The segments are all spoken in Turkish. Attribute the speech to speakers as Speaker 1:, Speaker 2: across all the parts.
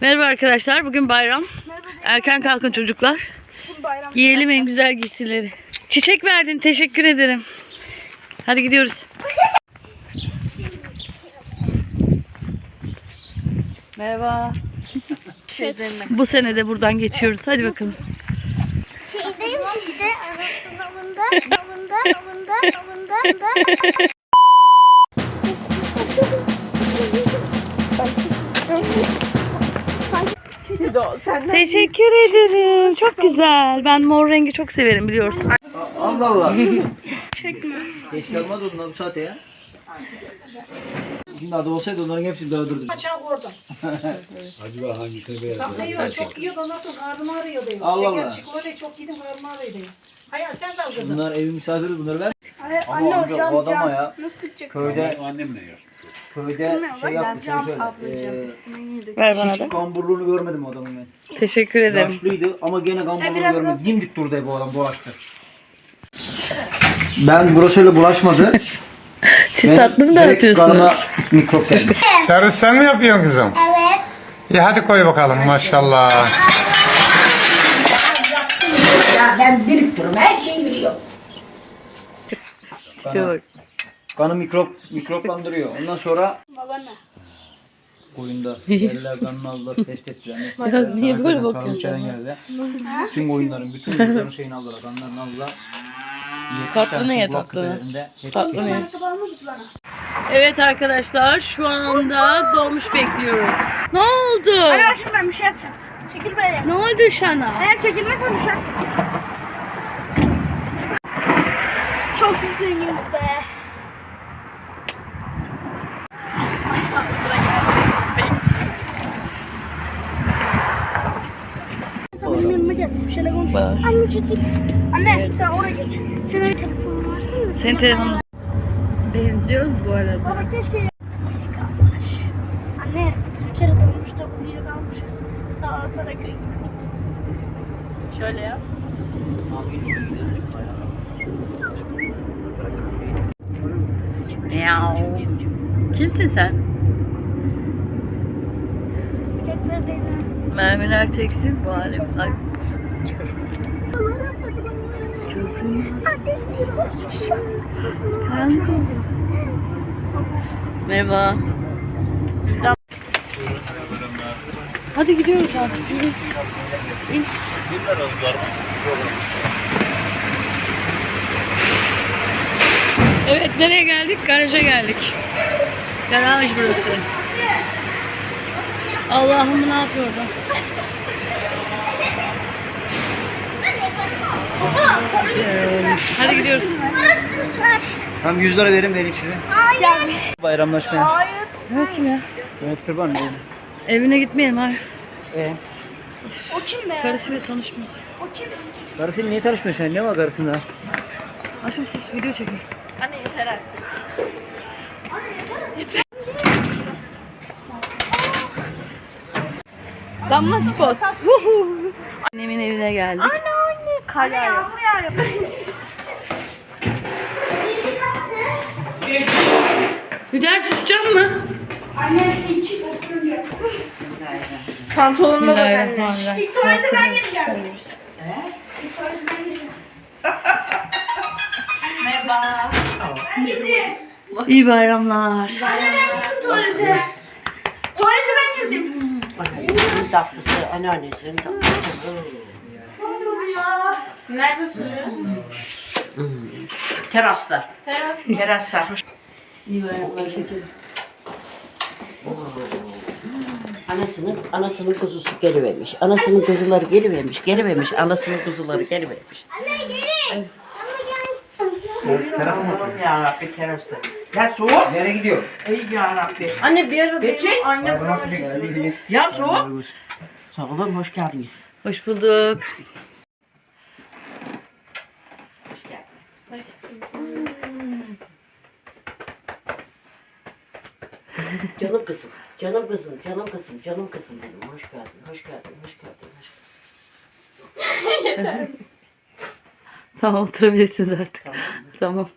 Speaker 1: Merhaba arkadaşlar. Bugün bayram. Erken kalkın çocuklar.
Speaker 2: bayram.
Speaker 1: Giyelim en güzel giysileri. Çiçek verdin. Teşekkür ederim. Hadi gidiyoruz. Merhaba. Bu sene de buradan geçiyoruz. Hadi bakalım.
Speaker 2: Şeydeymiş işte ana sınavında, sınavında, sınavında, sınavında, sınavında.
Speaker 1: Teşekkür ederim. Çok güzel. Ben mor rengi çok severim biliyorsun.
Speaker 3: Allah Allah. Çekme. Geç kalmaz onlar bu saate ya. Şimdi adı olsaydı onların hepsini dağıtırdım.
Speaker 4: Açan oradan.
Speaker 5: Acaba hangisini beğendin?
Speaker 4: Sakıyor, çok yiyor ondan sonra karnımı ağrıyor diyor.
Speaker 3: Allah
Speaker 4: Şeker
Speaker 3: Allah.
Speaker 4: çikolatayı çok yedim karnımı ağrıyor. Hayır sen de al kızım.
Speaker 3: Bunlar evin misafiri bunları ver.
Speaker 2: Anne,
Speaker 3: Ama
Speaker 2: anne
Speaker 3: amca
Speaker 2: hocam
Speaker 3: o adama
Speaker 2: cam
Speaker 3: ya
Speaker 2: nasıl sıkacak?
Speaker 3: köyde
Speaker 5: Annemle yer.
Speaker 3: Köyde şey yapmış
Speaker 2: cam
Speaker 3: şöyle.
Speaker 2: ablayacağım.
Speaker 3: Eee
Speaker 1: Ver bana
Speaker 3: hiç
Speaker 1: da.
Speaker 3: kamburluğunu görmedim o adamın ben.
Speaker 1: Teşekkür ederim.
Speaker 3: Yaşlıydı ama gene kamburluğunu
Speaker 2: biraz
Speaker 3: görmedim.
Speaker 2: nasıl-
Speaker 3: Dimdik durdu o adam bulaştı. Ben burası öyle bulaşmadı.
Speaker 1: Siz
Speaker 3: Ben
Speaker 1: tatlı mı dağıtıyorsunuz?
Speaker 3: Mikrop geldi.
Speaker 6: Servis sen mi yapıyorsun kızım?
Speaker 2: Evet.
Speaker 6: İyi hadi koy bakalım maşallah.
Speaker 1: Çok.
Speaker 3: Kanı mikrop mikroplandırıyor. Ondan sonra
Speaker 2: Babaanne.
Speaker 3: koyunda yerler kanını aldılar test ettiler.
Speaker 1: Ya niye böyle
Speaker 3: Tarım
Speaker 1: bakıyorsun?
Speaker 3: içeren geldi. Bütün koyunların, bütün koyunların şeyini aldılar. Kanlarını aldılar. Yetmiş tanesi. Hepsi
Speaker 1: Tatlını ye.
Speaker 2: Ayakkabı almadık bana.
Speaker 1: Evet arkadaşlar şu anda dolmuş bekliyoruz. Ne oldu?
Speaker 2: Bak şimdi ben bir şey yapacağım. Çekil böyle.
Speaker 1: Ne oldu Şana?
Speaker 2: Eğer çekilmezsen düşersin. Çok zenginiz be. Sen benim yanıma gel. Bir şeyler konuşalım. Anne çekil. Anne sen oraya geç. Senin öyle telefonun varsa mı?
Speaker 1: Senin telefonun. Benziyoruz bu arada.
Speaker 2: Baba keşke uyuyakalmış. Anne bir kere dolmuşta uyuyakalmışız. Ta Saraköy
Speaker 1: Şöyle yap. Miau. Kimsin sen? Mermiler çeksin halim. Ay. Merhaba. Hadi gidiyoruz artık. Yürü. İn. Evet nereye geldik? Garaja geldik. Garaj burası. Allah'ım ne yapıyor? Hadi gidiyoruz.
Speaker 3: Tam 100 lira verin vereyim size.
Speaker 2: Hayır.
Speaker 3: Bayramlaşmaya.
Speaker 2: Hayır.
Speaker 1: Evet kim ya?
Speaker 3: Mehmet Kırban mı?
Speaker 1: Evine gitmeyelim hayır.
Speaker 3: Ee,
Speaker 2: O kim be?
Speaker 1: Karısıyla tanışmıyor.
Speaker 2: O kim?
Speaker 3: karısıyla niye tanışmıyorsun sen? Ne var karısında?
Speaker 1: Aşkım sus video çekin.
Speaker 2: Anne yeter artık.
Speaker 1: Damla spot. Annemin evine geldik.
Speaker 2: Anne anne. Kar yağıyor. Yağmur yağıyor.
Speaker 1: Hüder susacak mı?
Speaker 2: Anne iki osurunca.
Speaker 1: Pantolonuma bak
Speaker 2: İlk tuvalete ben gireceğim. İlk tuvalete ben gireceğim.
Speaker 1: İyi bayramlar.
Speaker 2: Anne ben gittim tuvalete. Tuvalete ben girdim.
Speaker 7: Anneannesinin tatlısı, anneannesinin tatlısı. Hmm. Terasta. Terasta. İyi bayramlar şekerim. Anasının, anasının kuzusu gelivermiş. Anasının kuzuları gelivermiş, gelivermiş. Anasının kuzuları gelivermiş.
Speaker 2: Anne gelin.
Speaker 3: Terasta mı?
Speaker 7: Allah'ım ya Rabbi terasta. Ya soğuk.
Speaker 3: Nereye gidiyor?
Speaker 7: Ey ya Rabbi.
Speaker 4: Anne bir ara
Speaker 7: Geçin.
Speaker 4: anne
Speaker 3: Bayram yapacak herhalde gidecek.
Speaker 7: Ya soğuk. Sağ olun, hoş geldiniz.
Speaker 1: Hoş bulduk.
Speaker 7: Canım kızım, canım kızım, canım kızım, canım kızım benim. Hoş geldin, hoş geldin, hoş geldin, hoş geldin.
Speaker 1: Tamam oturabilirsiniz artık. Tamam.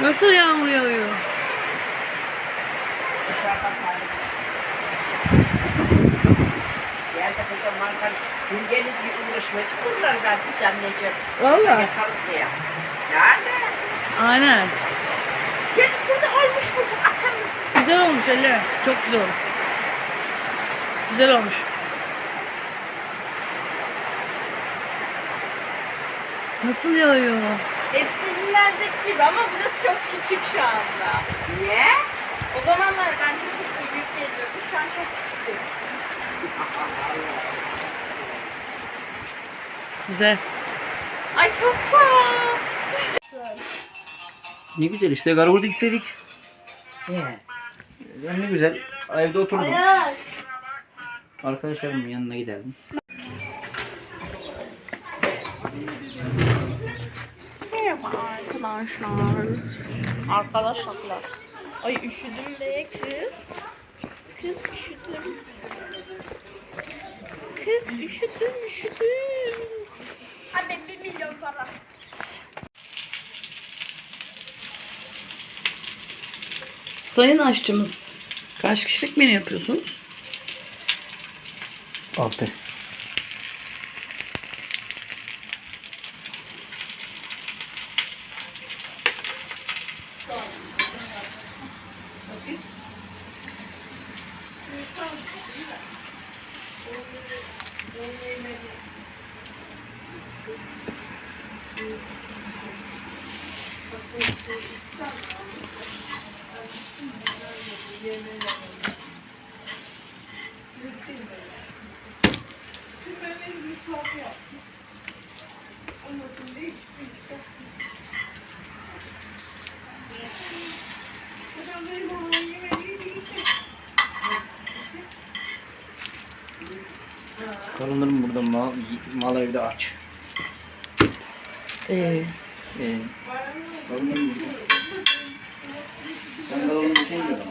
Speaker 1: Nasıl yağmur yağıyor?
Speaker 7: O zaman ben Deniz gibi uğraşmak. Bunlar ben düzenleyeceğim.
Speaker 1: Valla.
Speaker 7: Yaparız diye.
Speaker 1: Aynen.
Speaker 7: Deniz burada olmuş mu? Atarım.
Speaker 1: Güzel olmuş Ali. Çok güzel olmuş. Güzel olmuş. Nasıl yağıyor?
Speaker 2: Eski günlerdeki gibi ama burası çok küçük şu anda.
Speaker 7: Niye?
Speaker 2: O zamanlar ben küçük büyük geliyordu. An çok küçük.
Speaker 1: Güzel.
Speaker 2: Ay çok tatlı.
Speaker 3: Ne güzel işte Garabul'da gitseydik. Ben ne güzel evde oturdum. Arkadaşlarımın yanına giderdim.
Speaker 2: Merhaba arkadaşlar. Arkadaşlar. Ay üşüdüm be kız. Kız üşüdüm. Kız üşüdüm üşüdüm. Anne bir milyon para.
Speaker 1: Sayın aşçımız. Kaç kişilik menü yapıyorsunuz?
Speaker 3: Altı. Karınlarım burada mal, mal evde aç.
Speaker 1: Ee,
Speaker 3: Ee, karınlarım burada. Sen karınlarını sevmiyorsun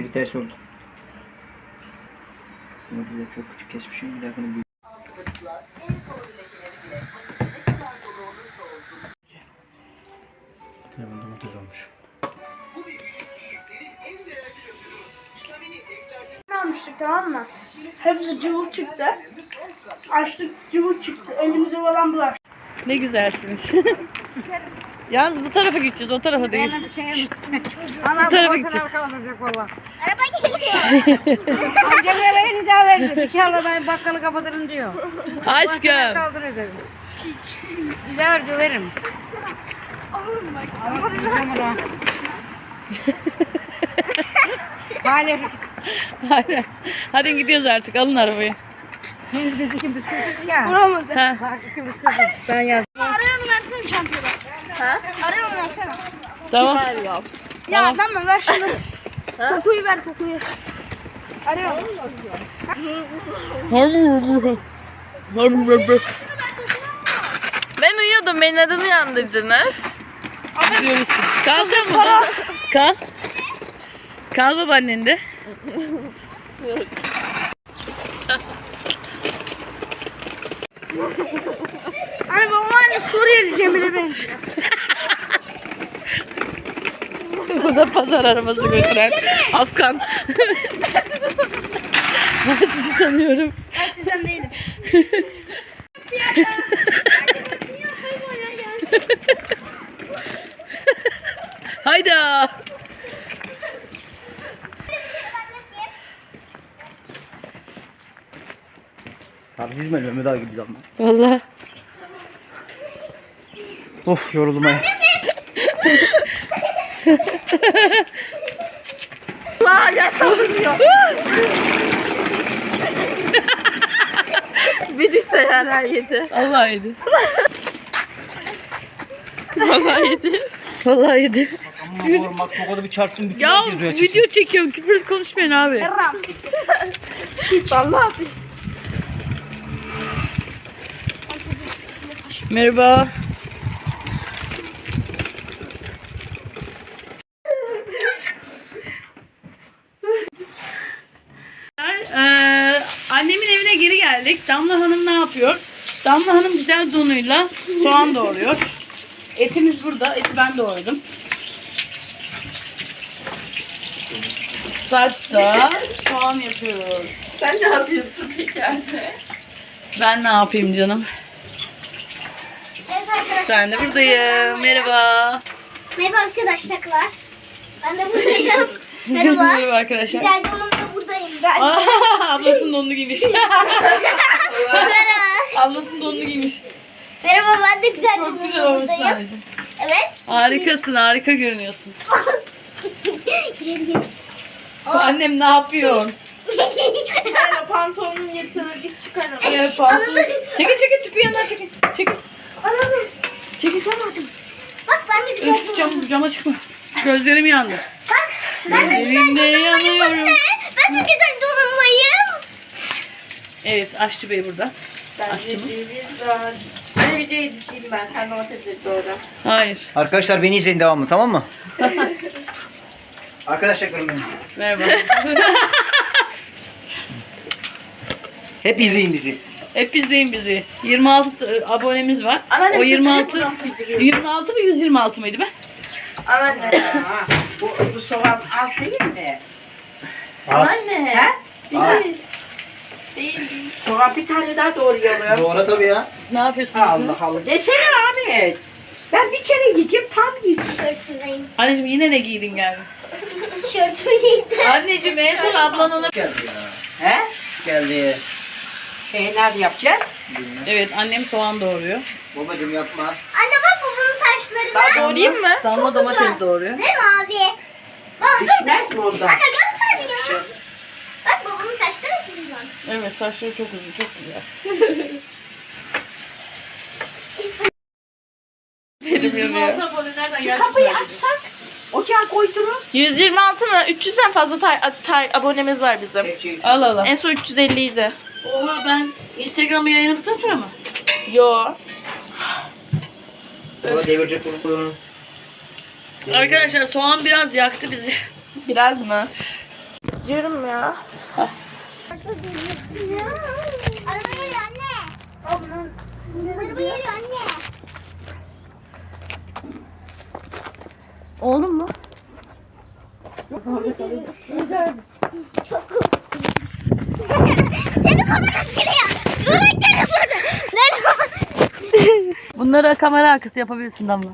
Speaker 3: Biri ters oldu. Ama güzel çok küçük kesmişim. Bir dahakine büyük. Telefon domates olmuş.
Speaker 2: almıştık tamam mı? Hepsi cıvıl çıktı. Açtık cıvıl çıktı. Elimize falan bulaştı.
Speaker 1: ne güzelsiniz. Yalnız bu tarafa gideceğiz, o tarafa değil.
Speaker 8: Ana
Speaker 1: Bu tarafa gideceğiz.
Speaker 8: kalacak valla.
Speaker 2: Araba geliyor.
Speaker 8: Amcam nereye nidah verdi. İnşallah ben bakkalı kapatırım diyor.
Speaker 1: Aşkım.
Speaker 8: Kaldır dedim. Hiç. Ver döverim. Ama kızım ona. Hadi
Speaker 1: Aynen. Hadi gidiyoruz artık, alın arabayı.
Speaker 8: biz ikimiz kızız ya.
Speaker 2: Vuramadı.
Speaker 1: Ha.
Speaker 8: Bak ikimiz kızız. Ben yazdım.
Speaker 2: Ha? Arıyorum versene.
Speaker 1: Tamam.
Speaker 2: Ya adam mı ver şunu. Kokuyu ver kokuyu. Arıyorum.
Speaker 1: Ben uyuyordum. Beni neden uyandırdınız? Gidiyoruz. Kalacak mı? Kal. Kal babaannen de.
Speaker 2: Hani babam anne Suriyeli Cemil'e benziyor.
Speaker 1: Bu da pazar arabası götüren Afgan. ben sizi tanıyorum.
Speaker 2: Ben sizden değilim.
Speaker 1: Hayda.
Speaker 3: Abi dizmeli Mehmet abi gibi zaman.
Speaker 1: Vallahi.
Speaker 3: Of yoruldum ha.
Speaker 1: Bir düşse yarar yedi. Allah yedi. Vallahi yedi. Vallahi yedi.
Speaker 3: Bak o kadar bir çarptım. bütün
Speaker 1: Ya video çekiyorum. Küfür konuşmayın abi.
Speaker 2: Ram. Hiç vallahi.
Speaker 1: Merhaba. Ee, annemin evine geri geldik. Damla Hanım ne yapıyor? Damla Hanım güzel donuyla soğan doğruyor. Etimiz burada. Eti ben doğradım. Saçta soğan yapıyoruz. Sen ne yapıyorsun peki anne? Ben ne yapayım canım?
Speaker 9: Evet arkadaşlar.
Speaker 1: Ben de buradayım. Merhaba.
Speaker 9: Merhaba arkadaşlar. Ben de buradayım. Merhaba.
Speaker 1: Merhaba arkadaşlar.
Speaker 9: Güzel donum da buradayım ben.
Speaker 1: Ablasının donunu giymiş.
Speaker 9: Merhaba.
Speaker 1: ablasının donunu giymiş.
Speaker 9: Merhaba ben de güzel
Speaker 1: Çok güzel olmuşsun
Speaker 9: buradayım.
Speaker 1: anneciğim.
Speaker 9: Evet.
Speaker 1: Harikasın, harika görünüyorsun. Annem ne yapıyor?
Speaker 9: Pantolonun yırtılır git çıkarım.
Speaker 1: Evet, pantolon. Çekil çekil tüpü yanından çekil. Çekil.
Speaker 9: Ananı.
Speaker 1: Çekil.
Speaker 9: Bak ben de güzel
Speaker 1: Üf, cam, cama çıkma. Gözlerim yandı.
Speaker 9: Bak ben de güzel
Speaker 1: Gözlerimde
Speaker 9: donumdayım.
Speaker 1: yanıyorum.
Speaker 9: Ben de güzel donumdayım.
Speaker 1: Evet, Aşçı Bey burada. Aşçımız.
Speaker 7: Hadi videoyu izleyeyim ben. Sen domatesi doğra.
Speaker 1: Hayır.
Speaker 3: Arkadaşlar beni izleyin devamlı tamam mı? Arkadaşlar görün
Speaker 1: Merhaba.
Speaker 3: Hep izleyin bizi.
Speaker 1: Hep izleyin bizi. 26 t- abonemiz var.
Speaker 7: Anneannem
Speaker 1: o
Speaker 7: sesini
Speaker 1: 26
Speaker 7: buradan bildiriyor.
Speaker 1: 26 mı 126 mıydı be?
Speaker 7: Anneanne. bu, bu soğan az değil mi?
Speaker 3: Az.
Speaker 7: Anne. He?
Speaker 3: Az.
Speaker 7: Soğan bir tane daha doğrayalım.
Speaker 3: Doğru tabii ya.
Speaker 1: Ne yapıyorsun?
Speaker 7: Allah Allah. Desene Ahmet. Ben bir kere yiyeceğim tam yiyeceğim.
Speaker 9: Tişörtümdeyim.
Speaker 1: Anneciğim yine ne giydin geldin?
Speaker 9: Tişörtümü giydim.
Speaker 1: Anneciğim en son ablan ona...
Speaker 3: Geldi ya.
Speaker 7: He?
Speaker 3: Geldi.
Speaker 7: E, nerede yapacağız?
Speaker 1: Evet annem soğan doğuruyor.
Speaker 3: Babacım yapma.
Speaker 9: Anne bak babamın saçlarına.
Speaker 1: Daha doğrayayım mı? Damla domates doğuruyor.
Speaker 9: Değil mi abi? Bak dur.
Speaker 7: Pişmez mi ondan?
Speaker 9: Anne göster ya. Bak babamın saçları uzun.
Speaker 1: Evet saçları çok uzun çok güzel. Benim yanıyor.
Speaker 7: Şu kapıyı açsak ocağa koydurun.
Speaker 10: 126 mı? 300'den fazla tay- tay- abonemiz var bizim.
Speaker 3: Çek çek.
Speaker 1: Al al al.
Speaker 10: En son 350 idi.
Speaker 1: Oha ben Instagram'ı yayınladıktan sonra mı?
Speaker 10: Yo.
Speaker 3: Sonra devirecek bunu.
Speaker 1: Arkadaşlar soğan biraz yaktı bizi.
Speaker 10: Biraz mı? Diyorum ya.
Speaker 9: Araba geliyor anne. Araba geliyor anne.
Speaker 1: Oğlum mu?
Speaker 9: Telefonu gösteriyor. Bırak telefonu. Telefon.
Speaker 1: Bunları kamera arkası yapabilirsin Damla.